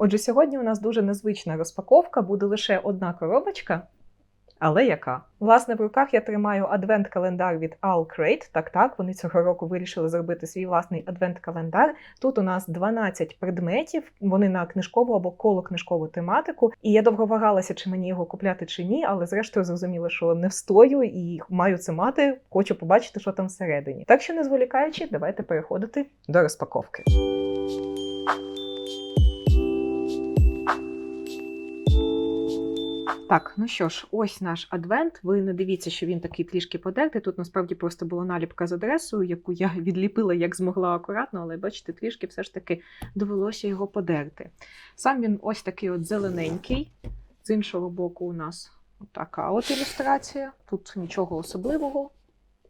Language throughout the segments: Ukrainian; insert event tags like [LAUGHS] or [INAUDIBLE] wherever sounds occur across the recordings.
Отже, сьогодні у нас дуже незвична розпаковка, буде лише одна коробочка. Але яка? Власне, в руках я тримаю адвент-календар від Alcrate. Так, так, вони цього року вирішили зробити свій власний адвент-календар. Тут у нас 12 предметів, вони на книжкову або коло-книжкову тематику. І я довго вагалася, чи мені його купляти чи ні, але зрештою зрозуміла, що не встою і маю це мати. Хочу побачити, що там всередині. Так що, не зволікаючи, давайте переходити до розпаковки. Так, ну що ж, ось наш адвент. Ви не дивіться, що він такий трішки подертий. Тут насправді просто була наліпка з адресою, яку я [LAUGHS] відліпила як змогла акуратно, але бачите, трішки все ж таки довелося його подерти. Сам він ось такий от зелененький. З іншого боку, у нас така от ілюстрація. Тут нічого особливого,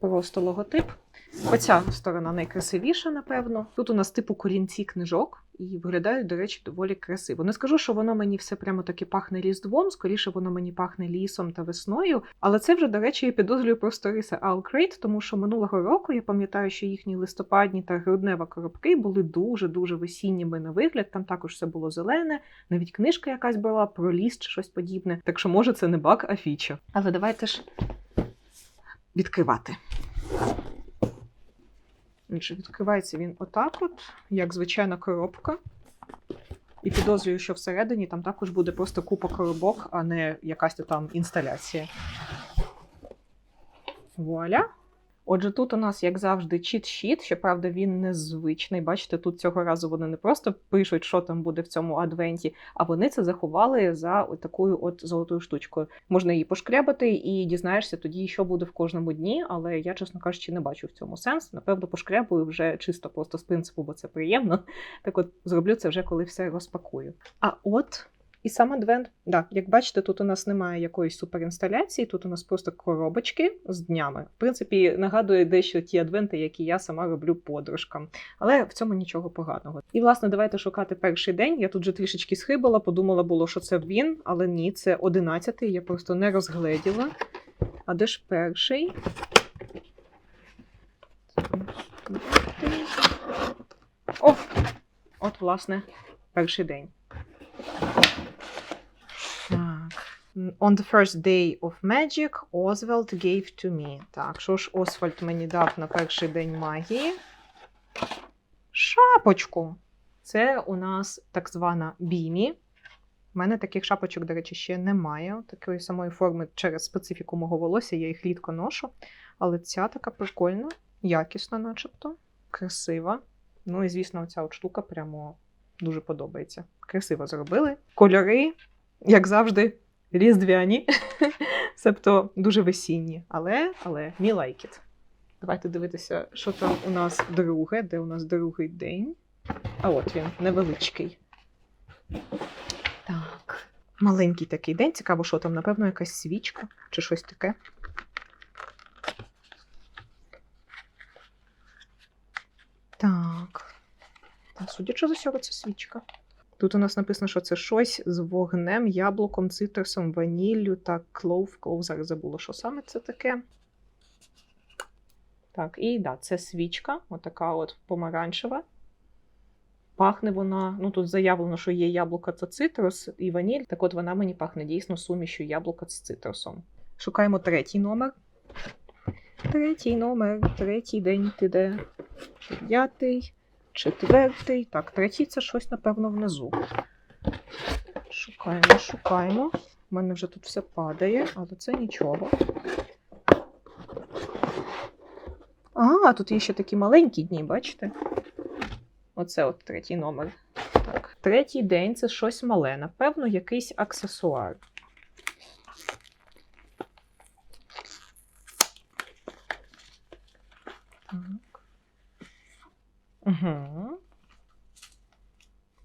просто логотип. Оця сторона найкрасивіша, напевно. Тут у нас типу корінці книжок і виглядають, до речі, доволі красиво. Не скажу, що воно мені все прямо таки пахне різдвом, скоріше воно мені пахне лісом та весною. Але це вже, до речі, я підозрюю просто риса Alcrate, тому що минулого року я пам'ятаю, що їхні листопадні та груднева коробки були дуже-дуже весінніми на вигляд. Там також все було зелене, навіть книжка якась була про ліс чи щось подібне. Так що, може, це не баг, а фіча. Але давайте ж відкривати. Відкривається він отак, от, як звичайна коробка. І підозрюю, що всередині там також буде просто купа коробок, а не якась там інсталяція. Вуаля! Отже, тут у нас, як завжди, чіт-щіт. Щоправда, він незвичний. Бачите, тут цього разу вони не просто пишуть, що там буде в цьому адвенті, а вони це заховали за такою от золотою штучкою. Можна її пошкрябати і дізнаєшся тоді, що буде в кожному дні. Але я, чесно кажучи, не бачу в цьому сенс. Напевно, пошкрябую вже чисто просто з принципу, бо це приємно. Так от зроблю це вже коли все розпакую. А от. І сам адвент, да, як бачите, тут у нас немає якоїсь суперінсталяції, тут у нас просто коробочки з днями. В принципі, нагадує дещо ті адвенти, які я сама роблю подружкам. Але в цьому нічого поганого. І, власне, давайте шукати перший день. Я тут вже трішечки схибила, подумала було, що це він, але ні, це одинадцятий, я просто не розгледіла. А де ж перший? О! От, власне, перший день. On the first day of magic, Oswald gave to me. Так, що ж Освальд мені дав на перший день магії? Шапочку. Це у нас так звана бімі. У мене таких шапочок, до речі, ще немає. Такої самої форми через специфіку мого волосся, я їх рідко ношу. Але ця така прикольна, якісна, начебто, красива. Ну і, звісно, оця от штука прямо дуже подобається. Красиво зробили. Кольори, як завжди, різдвяні, [LAUGHS] себто дуже весінні. Але, але, me like it. Давайте дивитися, що там у нас друге, де у нас другий день. А от він, невеличкий. Так. Маленький такий день. Цікаво, що там, напевно, якась свічка чи щось таке. Так. Та, судячи з усього, це свічка. Тут у нас написано, що це щось з вогнем, яблуком, цитрусом, ваніллю та клов. Клов зараз забула, що саме це таке. Так, і да, це свічка, отака от помаранчева. Пахне вона, ну тут заявлено, що є яблука та цитрус і ваніль. Так от вона мені пахне дійсно сумішю яблука з цитрусом. Шукаємо третій номер. Третій номер, третій день ти? П'ятий. Четвертий. Так, третій це щось, напевно, внизу. Шукаємо, шукаємо. У мене вже тут все падає, але це нічого. А, тут є ще такі маленькі дні, бачите? Оце от третій номер. Так. Третій день це щось мале, напевно, якийсь аксесуар. Угу.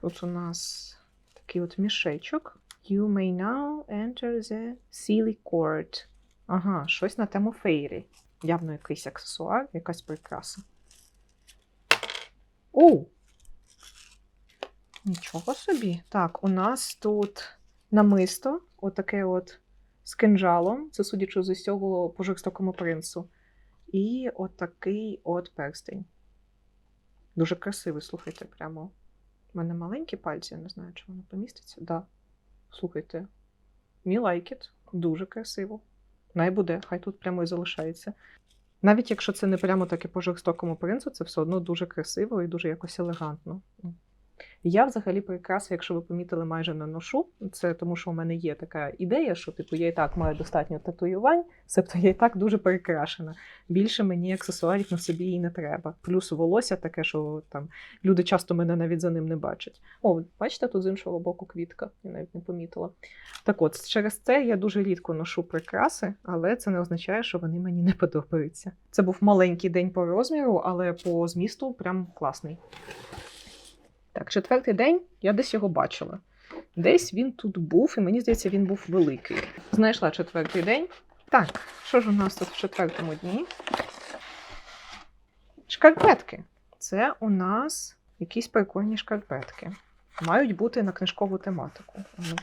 Тут у нас такий от мішечок. You may now enter the silly court. Ага, щось на тему фейрі. Явно якийсь аксесуар, якась прикраса. О! Нічого собі. Так, у нас тут намисто, отаке от з кинжалом. Це судячи з усього по жорстокому принцу. І отакий от перстень. Дуже красивий, слухайте, прямо У мене маленькі пальці, я не знаю, чи воно поміститься. Да. Слухайте. Me like it. Дуже красиво. Най буде, хай тут прямо і залишається. Навіть якщо це не прямо таки по жорстокому принцу, це все одно дуже красиво і дуже якось елегантно. Я взагалі прикраси, якщо ви помітили, майже не ношу. Це тому, що у мене є така ідея, що типу я і так маю достатньо татуювань, себто я і так дуже перекрашена. Більше мені аксесуарів на собі і не треба. Плюс волосся таке, що там люди часто мене навіть за ним не бачать. О, бачите, тут з іншого боку квітка, я навіть не помітила. Так от, через це я дуже рідко ношу прикраси, але це не означає, що вони мені не подобаються. Це був маленький день по розміру, але по змісту прям класний. Так, четвертий день я десь його бачила. Десь він тут був, і мені здається, він був великий. Знайшла четвертий день. Так, що ж у нас тут в четвертому дні? Шкарпетки. Це у нас якісь прикольні шкарпетки. Мають бути на книжкову тематику. Ну,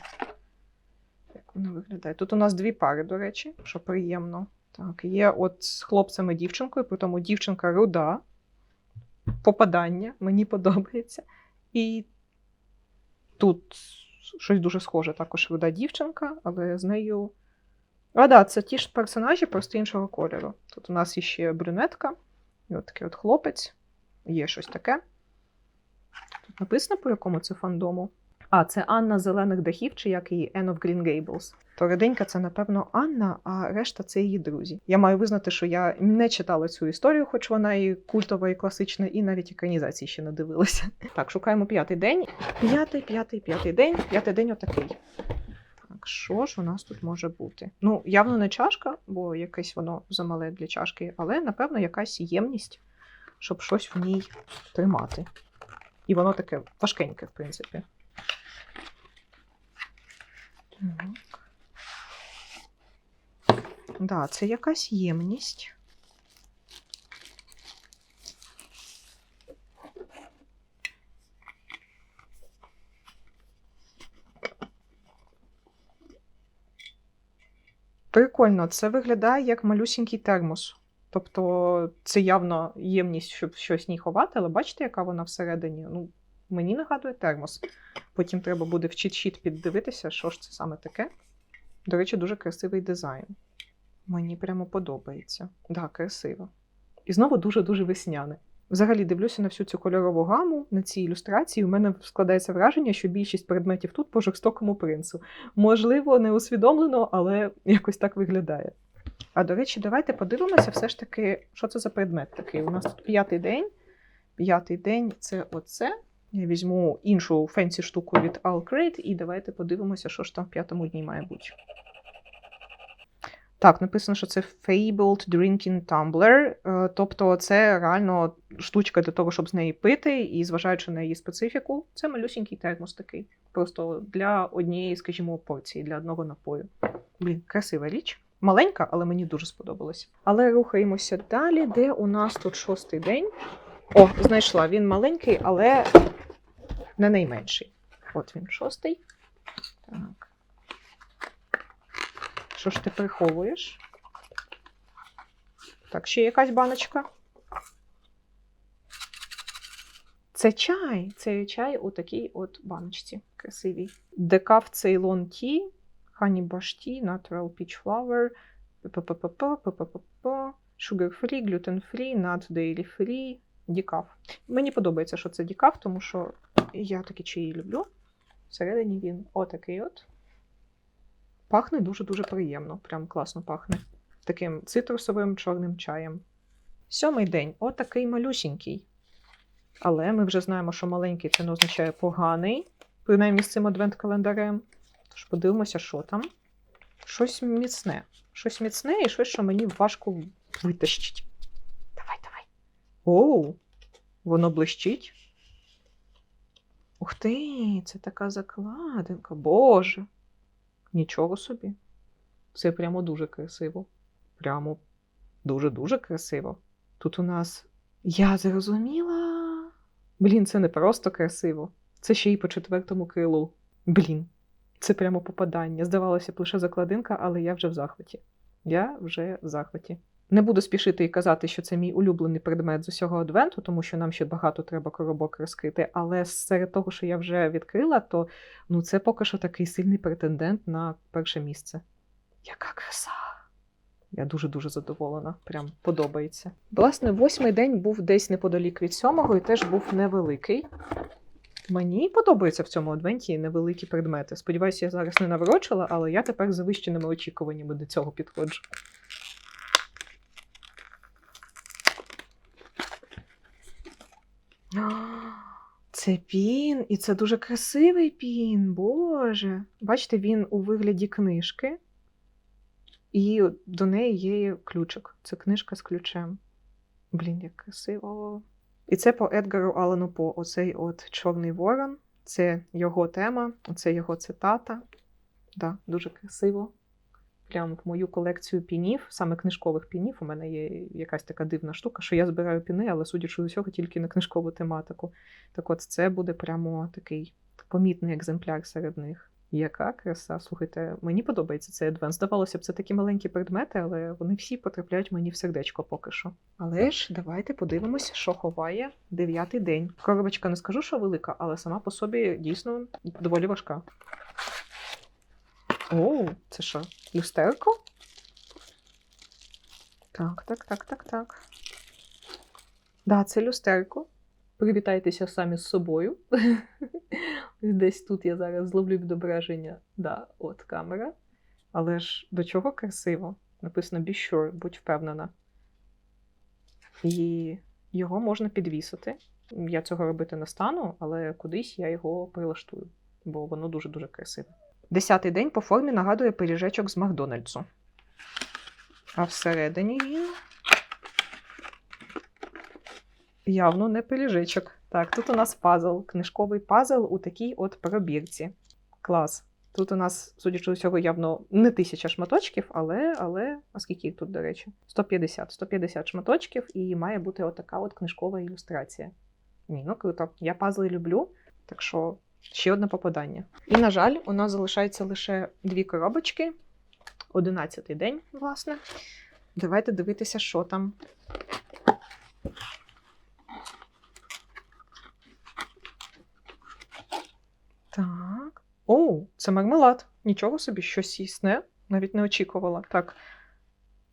Як вони виглядають? Тут у нас дві пари, до речі, що приємно. Так, є от з хлопцем і дівчинкою, при тому дівчинка руда. Попадання, мені подобається. І тут щось дуже схоже, також руда дівчинка, але з нею. А, да, це ті ж персонажі, просто іншого кольору. Тут у нас іще брюнетка, і от такий от хлопець, є щось таке. Тут написано, по якому це фандому. А, це Анна Зелених дахів, чи як її Anne of Green Gables. То реденька це, напевно, Анна, а решта це її друзі. Я маю визнати, що я не читала цю історію, хоч вона і культова, і класична, і навіть екранізації ще не дивилася. [LAUGHS] Так, шукаємо п'ятий день. П'ятий, п'ятий, п'ятий день. П'ятий день отакий. Так, що ж у нас тут може бути? Ну, явно не чашка, бо якесь воно замале для чашки, але, напевно, якась ємність, щоб щось в ній тримати. І воно таке важкеньке, в принципі. Так. Да, це якась ємність. Прикольно, це виглядає як малюсінький термос. Тобто це явно ємність, щоб щось в ній ховати, але бачите, яка вона всередині? Ну, мені нагадує термос. Потім треба буде в чіт-щіт піддивитися, що ж це саме таке. До речі, дуже красивий дизайн. Мені прямо подобається. Да, красиво. І знову дуже-дуже весняне. Взагалі дивлюся на всю цю кольорову гаму, на ці ілюстрації. У мене складається враження, що більшість предметів тут по жорстокому принцу. Можливо, не усвідомлено, але якось так виглядає. А до речі, давайте подивимося, все ж таки, що це за предмет такий. У нас тут п'ятий день. П'ятий день це оце. Я візьму іншу фенсі штуку від Alcrate, і давайте подивимося, що ж там в п'ятому дні має бути. Так, написано, що це Fabled Drinking Tumbler, е, тобто це реально штучка для того, щоб з неї пити, і зважаючи на її специфіку, це малюсінький термос такий. Просто для однієї, скажімо, порції, для одного напою. Блін, красива річ. Маленька, але мені дуже сподобалось. Але рухаємося далі, де у нас тут шостий день. О, знайшла. Він маленький, але не найменший. От він шостий. Так. Що ж ти приховуєш? Так, ще якась баночка. Це чай. Це чай у такій от баночці. Красивій. Декаф Ceylon Tea, Honey Bush Natural Peach Flower, Sugar Free, Gluten Free, Nut Dairy Free, Дікаф. Мені подобається, що це дікаф, тому що я такі чаї люблю. Всередині він отакий от. Пахне дуже-дуже приємно. Прям класно пахне. Таким цитрусовим чорним чаєм. Сьомий день отакий малюсінький. Але ми вже знаємо, що маленький це не означає поганий, принаймні з цим адвент-календарем. Тож подивимося, що там. Щось міцне. Щось міцне і щось, що мені важко витащить. Оу, воно блищить. Ух ти, це така закладинка. Боже. Нічого собі. Це прямо дуже красиво. Прямо дуже-дуже красиво. Тут у нас. Я зрозуміла. Блін, це не просто красиво. Це ще й по четвертому крилу. Блін, це прямо попадання. Здавалося б, лише закладинка, але я вже в захваті. Я вже в захваті. Не буду спішити і казати, що це мій улюблений предмет з усього адвенту, тому що нам ще багато треба коробок розкрити. Але серед того, що я вже відкрила, то ну, це поки що такий сильний претендент на перше місце. Яка краса! Я дуже-дуже задоволена, прям подобається. Власне, восьмий день був десь неподалік від сьомого і теж був невеликий. Мені подобаються в цьому адвенті невеликі предмети. Сподіваюся, я зараз не наврочила, але я тепер завищеними очікуваннями до цього підходжу. А, Це пін, і це дуже красивий пін, Боже. Бачите, він у вигляді книжки, і до неї є ключик. Це книжка з ключем. Блін, як красиво. І це по Едгару Алану По. Оцей от Чорний Ворон. Це його тема, це його цитата. Да, дуже красиво. Прямо в мою колекцію пінів, саме книжкових пінів. У мене є якась така дивна штука, що я збираю піни, але судячи з усього, тільки на книжкову тематику. Так от це буде прямо такий помітний екземпляр серед них. Яка краса. Слухайте, мені подобається цей адвент. Здавалося б, це такі маленькі предмети, але вони всі потрапляють мені в сердечко поки що. Але ж давайте подивимося, що ховає дев'ятий день. Коробочка не скажу, що велика, але сама по собі дійсно доволі важка. О, це що? Люстерко? Так, так, так, так, так. Да, це люстерко. Привітайтеся самі з собою. [LAUGHS] Десь тут я зараз зловлю відображення. Да, от камера. Але ж до чого красиво? Написано be sure, будь впевнена. І його можна підвісити. Я цього робити не стану, але кудись я його прилаштую, бо воно дуже-дуже красиве. Десятий день по формі нагадує пиріжечок з Макдональдсу. А всередині він явно не пиріжечок. Так, тут у нас пазл, книжковий пазл у такій от пробірці. Клас. Тут у нас, судячи усього, явно не тисяча шматочків, але, але, а їх тут, до речі? 150. 150 шматочків, і має бути отака от книжкова ілюстрація. Ні, ну круто. Я пазли люблю, так що ще одне попадання. І, на жаль, у нас залишається лише дві коробочки. Одинадцятий день, власне. Давайте дивитися, що там. Так. О, це мармелад. Нічого собі, щось їсне. Навіть не очікувала. Так.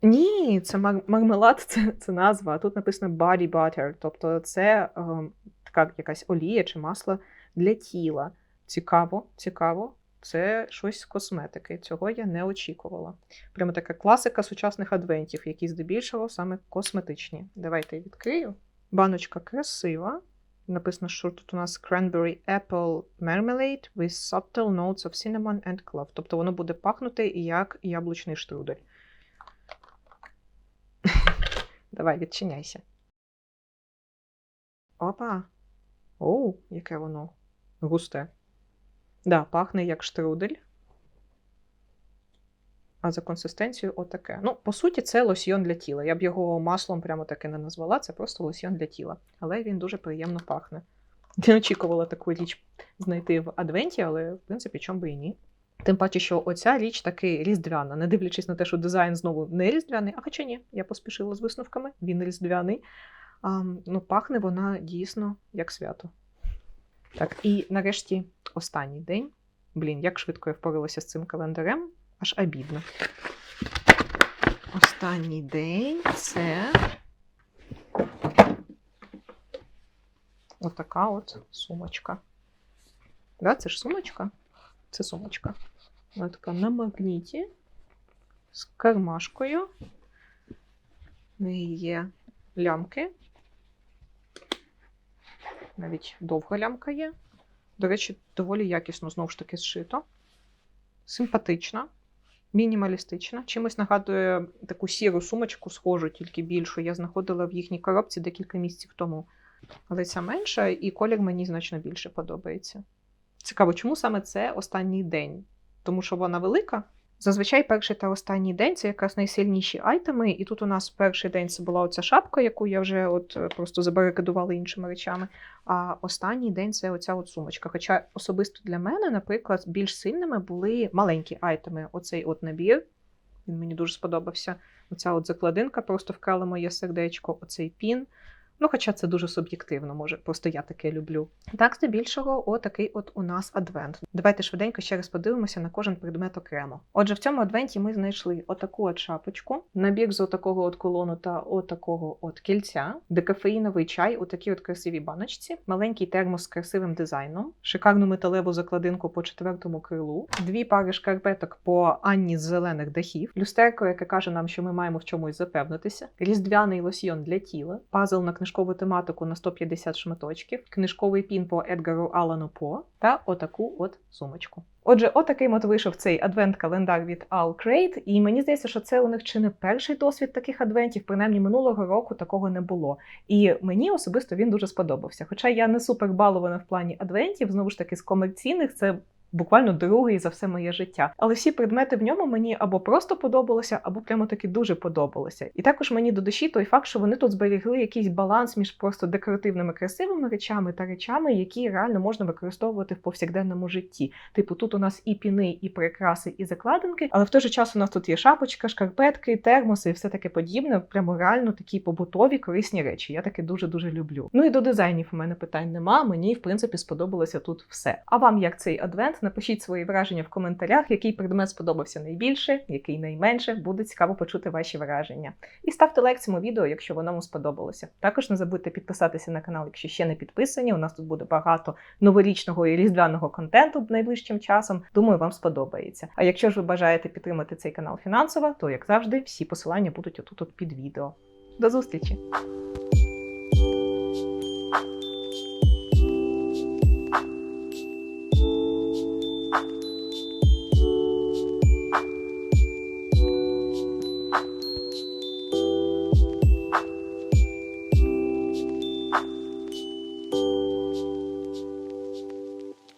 Ні, це мар- мармелад, це, це назва. А тут написано body butter, тобто це ем, така якась олія чи масло для тіла. Цікаво, цікаво. Це щось з косметики. Цього я не очікувала. Прямо така класика сучасних адвентів, які здебільшого саме косметичні. Давайте я відкрию. Баночка красива. Написано, що тут у нас cranberry apple marmalade with subtle notes of cinnamon and clove. Тобто воно буде пахнути як яблучний штрудель. [LAUGHS] Давай, відчиняйся. Опа. Оу, яке воно густе. Да, пахне як штрудель. А за консистенцією отаке. Ну, по суті, це лосьйон для тіла. Я б його маслом прямо таки не назвала, це просто лосьйон для тіла. Але він дуже приємно пахне. Не очікувала таку річ знайти в адвенті, але в принципі, чому би і ні. Тим паче, що оця річ таки різдвяна, не дивлячись на те, що дизайн знову не різдвяний, а хоча ні, я поспішила з висновками, він різдвяний. А, ну, пахне вона дійсно як свято. Так, і нарешті останній день. Блін, як швидко я впоралася з цим календарем, аж обідно. Останній день це отака от сумочка. Да, це ж сумочка? Це сумочка. Вона така на магніті з кармашкою. В неї є лямки. Навіть довга лямка є. До речі, доволі якісно знову ж таки зшито. Симпатична, мінімалістична. Чимось нагадує таку сіру сумочку, схожу, тільки більшу. Я знаходила в їхній коробці декілька місяців тому. Але ця менша, і колір мені значно більше подобається. Цікаво, чому саме це останній день? Тому що вона велика. Зазвичай перший та останній день це якраз найсильніші айтеми. І тут у нас перший день це була оця шапка, яку я вже от е, просто забарикадувала іншими речами. А останній день це оця от сумочка. Хоча особисто для мене, наприклад, більш сильними були маленькі айтеми. Оцей от набір Він мені дуже сподобався. Оця от закладинка просто вкрала моє сердечко, оцей пін. Ну, хоча це дуже суб'єктивно, може, просто я таке люблю. Так, здебільшого, отакий от у нас адвент. Давайте швиденько ще раз подивимося на кожен предмет окремо. Отже, в цьому адвенті ми знайшли отаку от шапочку, набір з отакого от колону та отакого от кільця, декафеїновий чай у такій от красивій баночці, маленький термос з красивим дизайном, шикарну металеву закладинку по четвертому крилу, дві пари шкарпеток по Анні з зелених дахів, люстерко, яке каже нам, що ми маємо в чомусь запевнитися, різдвяний лосьйон для тіла, пазл на книжкову тематику на 150 шматочків, книжковий пін по Едгару Алану По та отаку от сумочку. Отже, отакий от вийшов цей адвент-календар від All Crate, і мені здається, що це у них чи не перший досвід таких адвентів, принаймні минулого року такого не було. І мені особисто він дуже сподобався. Хоча я не супер балована в плані адвентів, знову ж таки, з комерційних це. Буквально другий за все моє життя. Але всі предмети в ньому мені або просто подобалося, або прямо таки дуже подобалося. І також мені до душі той факт, що вони тут зберігли якийсь баланс між просто декоративними красивими речами та речами, які реально можна використовувати в повсякденному житті. Типу, тут у нас і піни, і прикраси, і закладинки, але в той же час у нас тут є шапочка, шкарпетки, термоси і все таке подібне. Прямо реально такі побутові корисні речі. Я таке дуже дуже люблю. Ну і до дизайнів у мене питань нема. Мені в принципі сподобалося тут все. А вам як цей адвент? Напишіть свої враження в коментарях, який предмет сподобався найбільше, який найменше. Буде цікаво почути ваші враження. І ставте лайк цьому відео, якщо воно вам сподобалося. Також не забудьте підписатися на канал, якщо ще не підписані. У нас тут буде багато новорічного і різдвяного контенту найближчим часом. Думаю, вам сподобається. А якщо ж ви бажаєте підтримати цей канал фінансово, то як завжди, всі посилання будуть отут от під відео. До зустрічі!